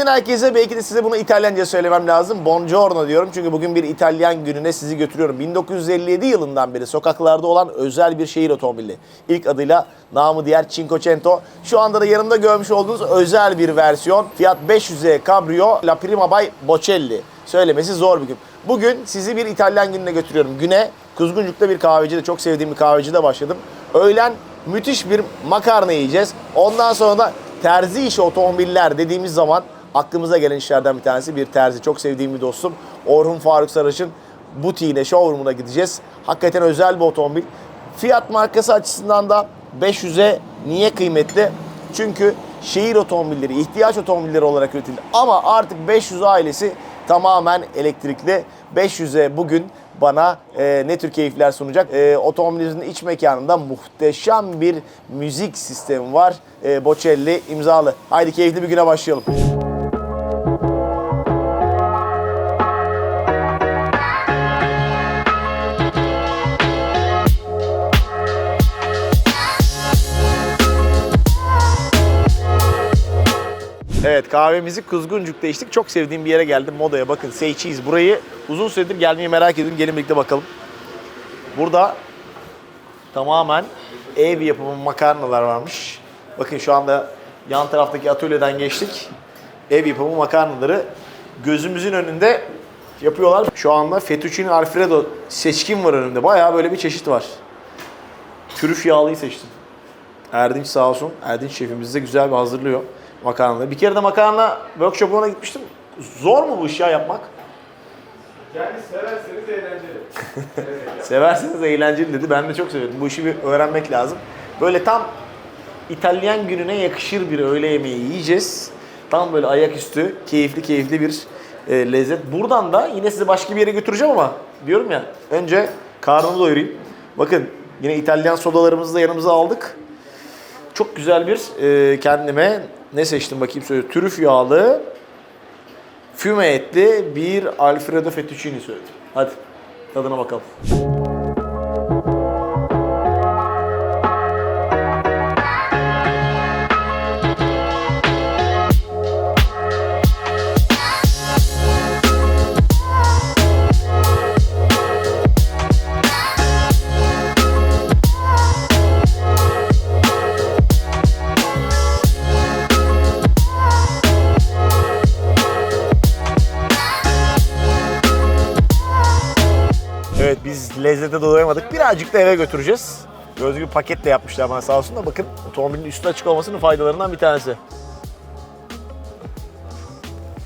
Günaydın herkese. Belki de size bunu İtalyanca söylemem lazım. Buongiorno diyorum çünkü bugün bir İtalyan gününe sizi götürüyorum. 1957 yılından beri sokaklarda olan özel bir şehir otomobili. İlk adıyla namı diğer Cinquecento. Şu anda da yanımda görmüş olduğunuz özel bir versiyon. Fiat 500e Cabrio La Prima by Bocelli. Söylemesi zor bir gün. Bugün sizi bir İtalyan gününe götürüyorum. Güne Kuzguncuk'ta bir kahvecide, çok sevdiğim bir kahvecide başladım. Öğlen müthiş bir makarna yiyeceğiz. Ondan sonra da terzi işi otomobiller dediğimiz zaman aklımıza gelen işlerden bir tanesi bir terzi. Çok sevdiğim bir dostum. Orhun Faruk Saraç'ın butiğine, showroom'una gideceğiz. Hakikaten özel bir otomobil. Fiyat markası açısından da 500'e niye kıymetli? Çünkü şehir otomobilleri, ihtiyaç otomobilleri olarak üretildi. Ama artık 500 ailesi tamamen elektrikli. 500'e bugün bana e, ne tür keyifler sunacak? E, otomobilimizin iç mekanında muhteşem bir müzik sistemi var. E, Bocelli imzalı. Haydi keyifli bir güne başlayalım. Evet kahvemizi Kuzguncuk'ta içtik. Çok sevdiğim bir yere geldim modaya. Bakın Say. Burayı uzun süredir gelmeyi merak ediyorum. Gelin birlikte bakalım. Burada tamamen ev yapımı makarnalar varmış. Bakın şu anda yan taraftaki atölyeden geçtik. Ev yapımı makarnaları gözümüzün önünde yapıyorlar. Şu anda fettuccine alfredo seçkin var önümde. Bayağı böyle bir çeşit var. Trüf yağlıyı seçtim. Erdinç sağ olsun. Erdinç şefimiz de güzel bir hazırlıyor makarnaları. Bir kere de makarna workshop'una gitmiştim. Zor mu bu işi ya yapmak? Yani severseniz eğlenceli. Severseniz eğlenceli dedi. Ben de çok severim. Bu işi bir öğrenmek lazım. Böyle tam İtalyan gününe yakışır bir öğle yemeği yiyeceğiz. Tam böyle ayaküstü, keyifli keyifli bir e, lezzet. Buradan da yine sizi başka bir yere götüreceğim ama diyorum ya önce karnımı doyurayım. Bakın yine İtalyan sodalarımızı da yanımıza aldık. Çok güzel bir e, kendime ne seçtim bakayım söyle. Trüf yağlı, füme etli bir Alfredo fettuccine söyledim. Hadi tadına bakalım. Lezzete doyamadık. Birazcık da eve götüreceğiz. Gördüğünüz paketle yapmışlar bana sağ olsun da bakın otomobilin üstü açık olmasının faydalarından bir tanesi.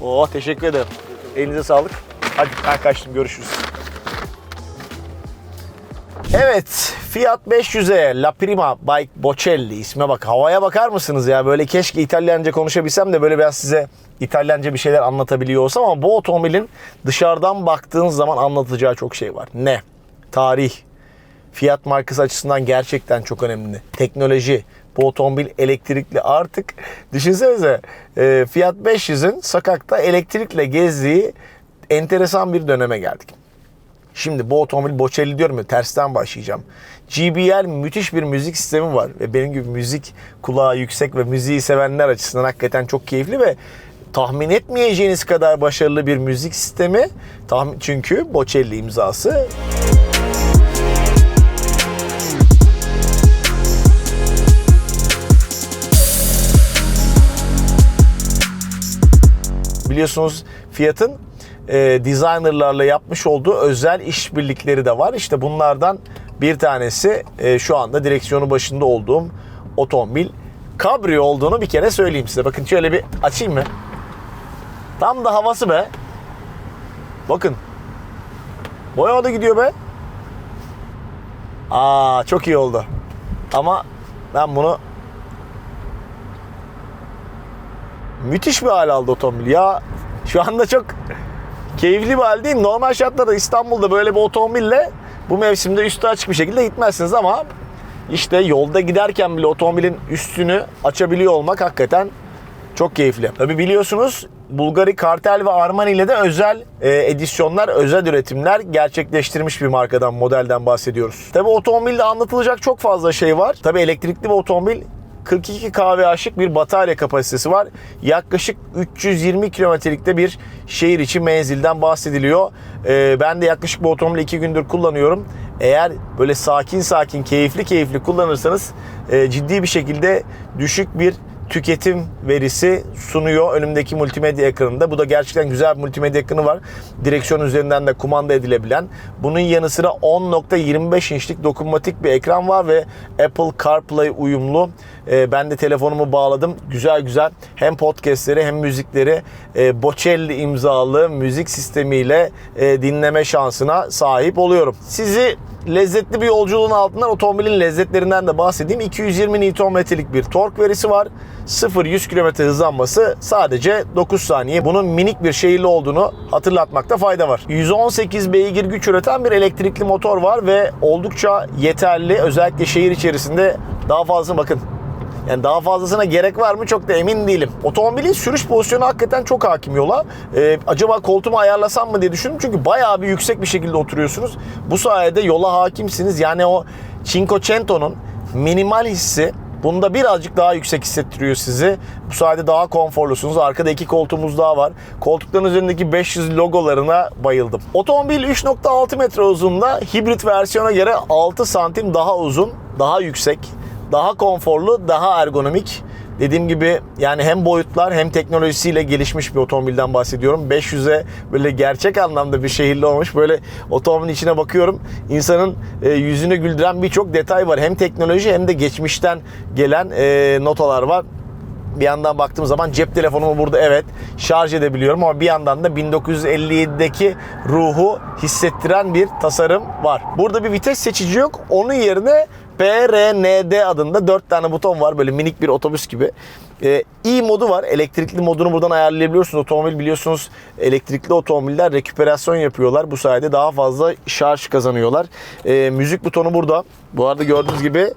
Oh teşekkür ederim. Elinize sağlık. Hadi ben kaçtım görüşürüz. Evet Fiat 500'e La Prima by Bocelli isme bak havaya bakar mısınız ya böyle keşke İtalyanca konuşabilsem de böyle biraz size İtalyanca bir şeyler anlatabiliyor olsam ama bu otomobilin dışarıdan baktığınız zaman anlatacağı çok şey var. Ne? Tarih, fiyat markası açısından gerçekten çok önemli. Teknoloji, bu otomobil elektrikli artık düşünsenize e, Fiat 500'ün sokakta elektrikle gezdiği enteresan bir döneme geldik. Şimdi bu otomobil Bocelli diyorum ya tersten başlayacağım. GBL müthiş bir müzik sistemi var ve benim gibi müzik kulağı yüksek ve müziği sevenler açısından hakikaten çok keyifli ve tahmin etmeyeceğiniz kadar başarılı bir müzik sistemi. Tahmin, çünkü Bocelli imzası. Biliyorsunuz Fiat'ın e, designerlarla yapmış olduğu özel işbirlikleri de var. İşte bunlardan bir tanesi e, şu anda direksiyonu başında olduğum otomobil Cabrio olduğunu bir kere söyleyeyim size. Bakın şöyle bir açayım mı? Tam da havası be. Bakın. Boya da gidiyor be. Aa çok iyi oldu. Ama ben bunu müthiş bir hal aldı otomobil ya. Şu anda çok keyifli bir haldeyim. Normal şartlarda İstanbul'da böyle bir otomobille bu mevsimde üstü açık bir şekilde gitmezsiniz ama işte yolda giderken bile otomobilin üstünü açabiliyor olmak hakikaten çok keyifli. Tabi biliyorsunuz Bulgari Kartel ve Armani ile de özel e, edisyonlar, özel üretimler gerçekleştirmiş bir markadan, modelden bahsediyoruz. Tabi otomobilde anlatılacak çok fazla şey var. Tabi elektrikli bir otomobil 42 kahve aşık bir batarya kapasitesi var. Yaklaşık 320 kilometrelikte bir şehir içi menzilden bahsediliyor. Ee, ben de yaklaşık bu otomobili 2 gündür kullanıyorum. Eğer böyle sakin sakin, keyifli keyifli kullanırsanız e, ciddi bir şekilde düşük bir tüketim verisi sunuyor önümdeki multimedya ekranında. Bu da gerçekten güzel bir multimedya ekranı var. Direksiyon üzerinden de kumanda edilebilen. Bunun yanı sıra 10.25 inçlik dokunmatik bir ekran var ve Apple CarPlay uyumlu. Ee, ben de telefonumu bağladım. Güzel güzel hem podcastleri hem müzikleri e, Bocelli imzalı müzik sistemiyle e, dinleme şansına sahip oluyorum. Sizi lezzetli bir yolculuğun altından otomobilin lezzetlerinden de bahsedeyim. 220 Nm'lik bir tork verisi var. 0-100 km hızlanması sadece 9 saniye. Bunun minik bir şehirli olduğunu hatırlatmakta fayda var. 118 beygir güç üreten bir elektrikli motor var ve oldukça yeterli. Özellikle şehir içerisinde daha fazla bakın yani daha fazlasına gerek var mı çok da emin değilim. Otomobilin sürüş pozisyonu hakikaten çok hakim yola. Ee, acaba koltuğumu ayarlasam mı diye düşündüm. Çünkü bayağı bir yüksek bir şekilde oturuyorsunuz. Bu sayede yola hakimsiniz. Yani o Cinquecento'nun minimal hissi Bunda birazcık daha yüksek hissettiriyor sizi. Bu sayede daha konforlusunuz. Arkada iki koltuğumuz daha var. Koltukların üzerindeki 500 logolarına bayıldım. Otomobil 3.6 metre uzunluğunda hibrit versiyona göre 6 santim daha uzun, daha yüksek, daha konforlu, daha ergonomik. Dediğim gibi yani hem boyutlar hem teknolojisiyle gelişmiş bir otomobilden bahsediyorum. 500'e böyle gerçek anlamda bir şehirli olmuş. Böyle otomobilin içine bakıyorum. İnsanın e, yüzünü güldüren birçok detay var. Hem teknoloji hem de geçmişten gelen e, notalar var. Bir yandan baktığım zaman cep telefonumu burada evet şarj edebiliyorum ama bir yandan da 1957'deki ruhu hissettiren bir tasarım var. Burada bir vites seçici yok. Onun yerine PRND adında 4 tane buton var böyle minik bir otobüs gibi. Ee, i modu var. Elektrikli modunu buradan ayarlayabiliyorsunuz. Otomobil biliyorsunuz elektrikli otomobiller reküperasyon yapıyorlar. Bu sayede daha fazla şarj kazanıyorlar. Ee, müzik butonu burada. Bu arada gördüğünüz gibi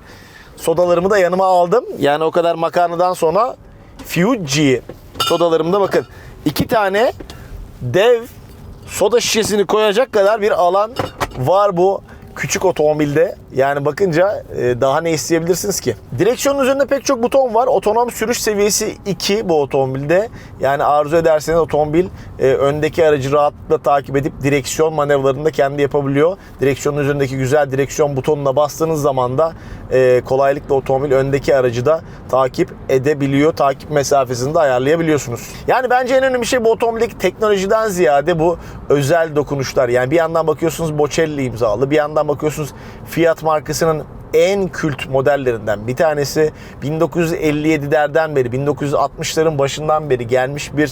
sodalarımı da yanıma aldım. Yani o kadar makarnadan sonra Fuji sodalarımda bakın. iki tane dev soda şişesini koyacak kadar bir alan var bu küçük otomobilde. Yani bakınca e, daha ne isteyebilirsiniz ki? Direksiyonun üzerinde pek çok buton var. Otonom sürüş seviyesi 2 bu otomobilde. Yani arzu ederseniz otomobil e, öndeki aracı rahatlıkla takip edip direksiyon manevralarını da kendi yapabiliyor. Direksiyonun üzerindeki güzel direksiyon butonuna bastığınız zaman da e, kolaylıkla otomobil öndeki aracı da takip edebiliyor. Takip mesafesini de ayarlayabiliyorsunuz. Yani bence en önemli şey bu otomobildeki teknolojiden ziyade bu özel dokunuşlar. Yani bir yandan bakıyorsunuz Bocelli imzalı, bir yandan bakıyorsunuz Fiat markasının en kült modellerinden bir tanesi 1957'lerden beri 1960'ların başından beri gelmiş bir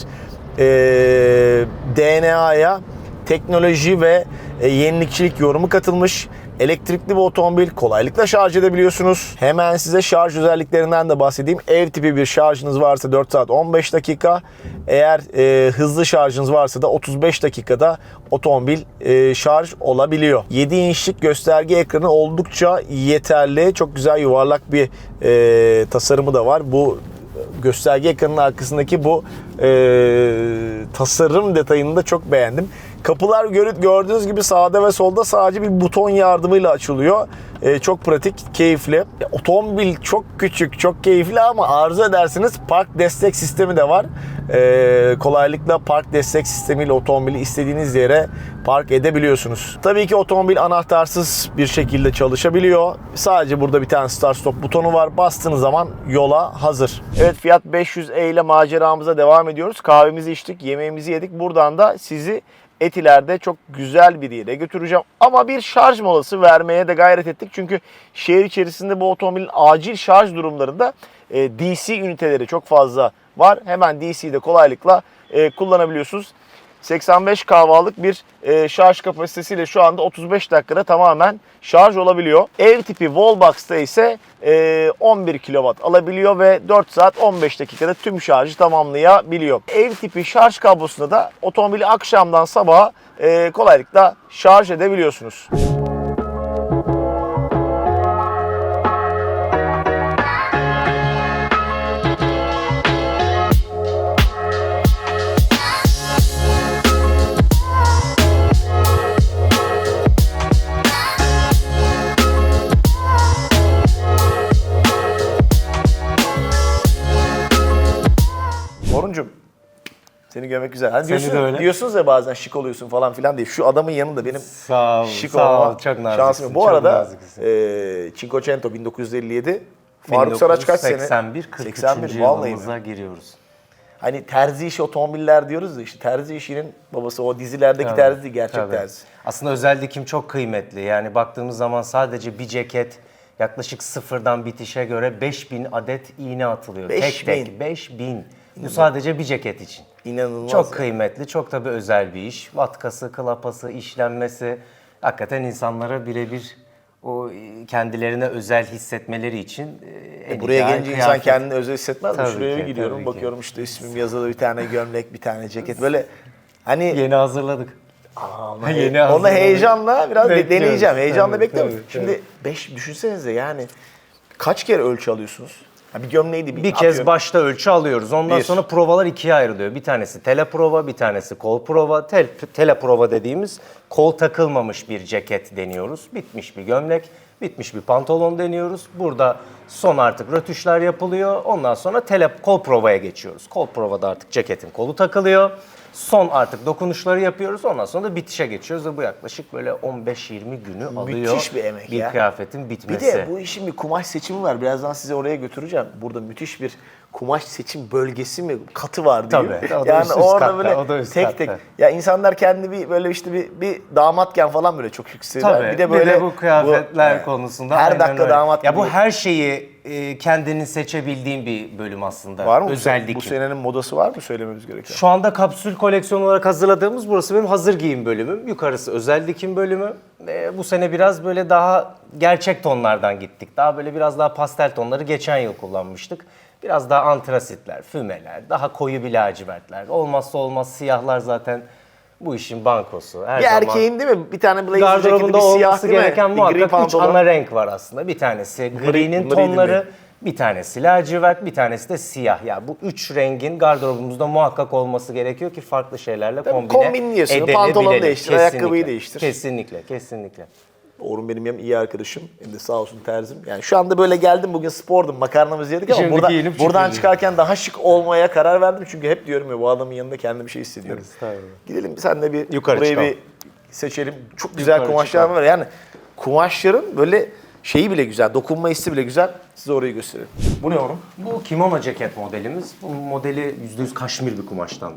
e, DNA'ya teknoloji ve e, yenilikçilik yorumu katılmış. Elektrikli bir otomobil kolaylıkla şarj edebiliyorsunuz. Hemen size şarj özelliklerinden de bahsedeyim. Ev tipi bir şarjınız varsa 4 saat 15 dakika. Eğer e, hızlı şarjınız varsa da 35 dakikada otomobil e, şarj olabiliyor. 7 inçlik gösterge ekranı oldukça yeterli. Çok güzel yuvarlak bir e, tasarımı da var. Bu gösterge ekranının arkasındaki bu e, tasarım detayını da çok beğendim. Kapılar gördüğünüz gibi sağda ve solda sadece bir buton yardımıyla açılıyor. E, çok pratik, keyifli. E, Otomobil çok küçük, çok keyifli ama arzu ederseniz park destek sistemi de var. E, kolaylıkla park destek sistemiyle otomobili istediğiniz yere park edebiliyorsunuz. Tabii ki otomobil anahtarsız bir şekilde çalışabiliyor. Sadece burada bir tane start stop butonu var. Bastığınız zaman yola hazır. Evet Fiat 500e ile maceramıza devam ediyoruz. Kahvemizi içtik, yemeğimizi yedik. Buradan da sizi Etiler'de çok güzel bir yere götüreceğim. Ama bir şarj molası vermeye de gayret ettik. Çünkü şehir içerisinde bu otomobilin acil şarj durumlarında e, DC üniteleri çok fazla var. Hemen DC'de kolaylıkla e, kullanabiliyorsunuz. 85 kahvalık bir e, şarj kapasitesiyle şu anda 35 dakikada tamamen şarj olabiliyor. Ev tipi Wallbox'ta ise e, 11 kW alabiliyor ve 4 saat 15 dakikada tüm şarjı tamamlayabiliyor. Ev tipi şarj kablosunda da otomobili akşamdan sabaha e, kolaylıkla şarj edebiliyorsunuz. Seni görmek güzel. Hani Seni diyorsun, de öyle. diyorsunuz ya bazen şık oluyorsun falan filan diye. Şu adamın yanında benim Sağ ol, şık sağ olma ol. Çok şansım yok. Bu arada e, Cinquecento 1957 Faruk Saraç kaç sene? 81, 43. 81 vallahi mi? yılımıza giriyoruz. Hani terzi işi otomobiller diyoruz da işte terzi işinin babası o dizilerdeki Tabii, terzi değil, gerçek tabii. terzi. Aslında özel dikim çok kıymetli. Yani baktığımız zaman sadece bir ceket yaklaşık sıfırdan bitişe göre 5000 adet iğne atılıyor. 5000. Tek tek 5000. Bu sadece bir ceket için. İnanılmaz. Çok ya. kıymetli, çok tabii özel bir iş. Vatkası, klapası, işlenmesi hakikaten insanlara birebir o e, kendilerine özel hissetmeleri için e, en Buraya gelince insan kıyafet. kendini özel hissetmez mi? Şuraya ki, gidiyorum tabii ki. bakıyorum işte ismim yazılı bir tane gömlek, bir tane ceket. Böyle hani Yeni hazırladık. Ama Yeni he- onu hazırladık. heyecanla biraz Bekliyoruz. deneyeceğim. Heyecanla Tabii, bekliyorum. tabii, Şimdi 5 düşünsenize yani kaç kere ölçü alıyorsunuz? Ha, bir gömleği Bir kez atıyorum. başta ölçü alıyoruz. Ondan Bir. sonra provalar ikiye ayrılıyor. Bir tanesi tele prova, bir tanesi kol prova. Tel, tele prova dediğimiz kol takılmamış bir ceket deniyoruz. Bitmiş bir gömlek, bitmiş bir pantolon deniyoruz. Burada son artık rötuşlar yapılıyor. Ondan sonra tele kol provaya geçiyoruz. Kol provada artık ceketin kolu takılıyor. Son artık dokunuşları yapıyoruz. Ondan sonra da bitişe geçiyoruz ve bu yaklaşık böyle 15-20 günü alıyor. Müthiş bir emek bir ya. kıyafetin Bir bitmesi. de bu işin bir kumaş seçimi var. Birazdan size oraya götüreceğim. Burada müthiş bir kumaş seçim bölgesi mi katı var diyeyim. Tabii, o da Yani üst- üst orada katta, böyle o da üst tek tek. katta. Ya insanlar kendi bir böyle işte bir, bir damatken falan böyle çok yükseliyor. Tabii. Bir de böyle bu kıyafetler bu- konusunda her dakika öyle. damat Ya gibi. bu her şeyi e, kendinin seçebildiğin bir bölüm aslında. var mı? Bu Özel se- bu senenin modası var mı söylememiz gereken? Şu anda kapsül koleksiyon olarak hazırladığımız burası benim hazır giyim bölümüm. Yukarısı özel dikim bölümü. E, bu sene biraz böyle daha gerçek tonlardan gittik. Daha böyle biraz daha pastel tonları geçen yıl kullanmıştık. Biraz daha antrasitler, fümeler, daha koyu bir lacivertler. Olmazsa olmaz siyahlar zaten bu işin bankosu. Her Bir zaman. erkeğin değil mi? Bir tane blazer ceketi, bir siyah olması değil mi? gereken Bir gri muhakkak üç pantolon. ana renk var aslında. Bir tanesi gri'nin tonları, bir tanesi lacivert, bir tanesi de siyah. Ya bu üç rengin gardırobumuzda muhakkak olması gerekiyor ki farklı şeylerle kombine kombinliyorsun. edebilelim. Pantolonu değiştir, ayakkabıyı Kesinlikle, değiştir. Kesinlikle, kesinlikle. Orhun benim hem iyi arkadaşım hem de sağ olsun terzim. Yani şu anda böyle geldim bugün spordum makarnamızı yedik ama Şimdi giyinip buradan çıkarken daha şık olmaya karar verdim. Çünkü hep diyorum ya bu adamın yanında kendimi şey hissediyorum. Estağfurullah. Gidelim sen de bir Yukarı burayı çıkalım. bir seçelim. Çok güzel Yukarı kumaşlar çıkalım. var. Yani kumaşların böyle şeyi bile güzel, dokunma hissi bile güzel. Size orayı göstereyim. Bu ne Orhun? Bu kimono ceket modelimiz. Bu modeli %100 kaşmir bir kumaştan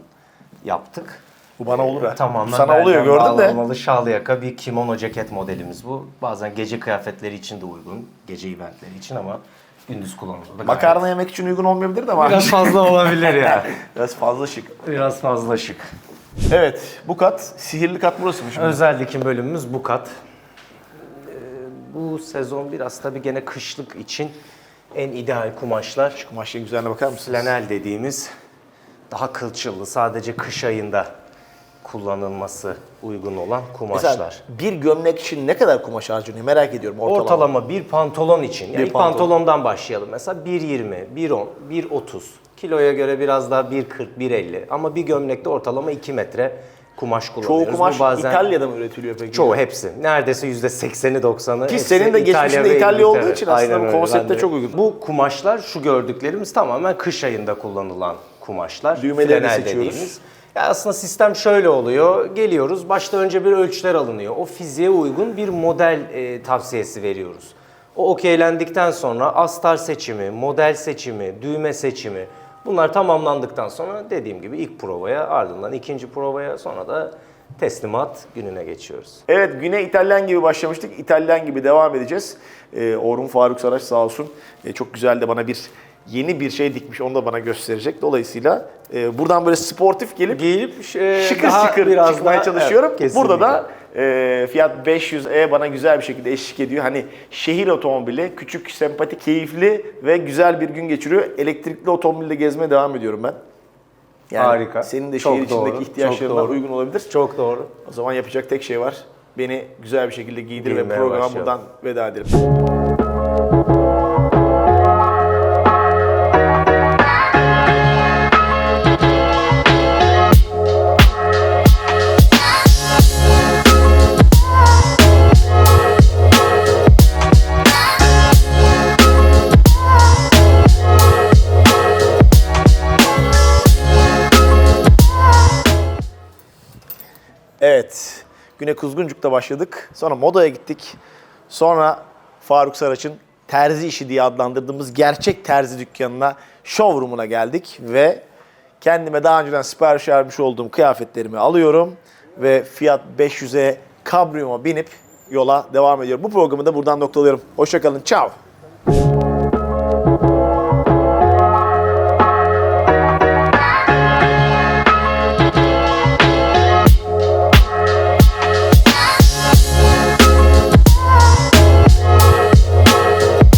yaptık. Bu bana olur ha. Tamamen sana oluyor gördün de. bağlamalı şal yaka bir kimono ceket modelimiz bu. Bazen gece kıyafetleri için de uygun. Gece eventleri için ama gündüz kullanılır. Makarna yemek için uygun olmayabilir de ama Biraz fazla olabilir ya. biraz fazla şık. Biraz fazla şık. Evet, bu kat, sihirli kat burası mı şimdi? Özel dikim bölümümüz bu kat. Ee, Bu sezon biraz tabii gene kışlık için en ideal kumaşlar. Kumaşların güzelliğine bakar mısınız? Flanel dediğimiz daha kılçıllı sadece kış ayında kullanılması uygun olan kumaşlar. Mesela bir gömlek için ne kadar kumaş harcanıyor merak ediyorum ortalama. Ortalama bir pantolon için. Yani Bir ilk pantolon. pantolondan başlayalım. Mesela 1.20, 1.10, 1.30. Kiloya göre biraz daha 1.40, 1.50. Ama bir gömlekte ortalama 2 metre kumaş kullanıyoruz. Çoğu kumaş Bu bazen... İtalya'da mı üretiliyor peki? Çoğu hepsi. Neredeyse %80'i 90'ı. Ki senin de geçmişinde İtalya olduğu için aslında Aynen bu konsepte çok uygun. Bu kumaşlar şu gördüklerimiz tamamen kış ayında kullanılan kumaşlar. Düğmelerini seçiyoruz. dediğimiz. Aslında sistem şöyle oluyor. Geliyoruz, başta önce bir ölçüler alınıyor. O fiziğe uygun bir model e, tavsiyesi veriyoruz. O okeylendikten sonra astar seçimi, model seçimi, düğme seçimi bunlar tamamlandıktan sonra dediğim gibi ilk provaya ardından ikinci provaya sonra da teslimat gününe geçiyoruz. Evet güne İtalyan gibi başlamıştık. İtalyan gibi devam edeceğiz. Ee, Orhun Faruk Saraç sağ olsun. Ee, çok güzel de bana bir yeni bir şey dikmiş. Onu da bana gösterecek. Dolayısıyla e, buradan böyle sportif gelip Giyip e, şıkır daha şıkır biraz çıkmaya daha- çalışıyorum. Evet, kesinlikle. Burada da e, Fiat 500e bana güzel bir şekilde eşlik ediyor. Hani şehir otomobili, küçük, sempatik, keyifli ve güzel bir gün geçiriyor. Elektrikli otomobilde gezmeye devam ediyorum ben. Yani Harika. Senin de Çok şehir içindeki doğru, ihtiyaçlarına çok uygun olabilir. Çok doğru. O zaman yapacak tek şey var. Beni güzel bir şekilde giydir ve Giymeye programa başlayalım. buradan veda edelim. Kuzguncuk'ta başladık. Sonra Moda'ya gittik. Sonra Faruk Saraç'ın terzi işi diye adlandırdığımız gerçek terzi dükkanına, showroom'una geldik ve kendime daha önceden sipariş vermiş olduğum kıyafetlerimi alıyorum ve Fiat 500'e kabriyoma binip yola devam ediyorum. Bu programı da buradan noktalıyorum. Hoşçakalın. Ciao.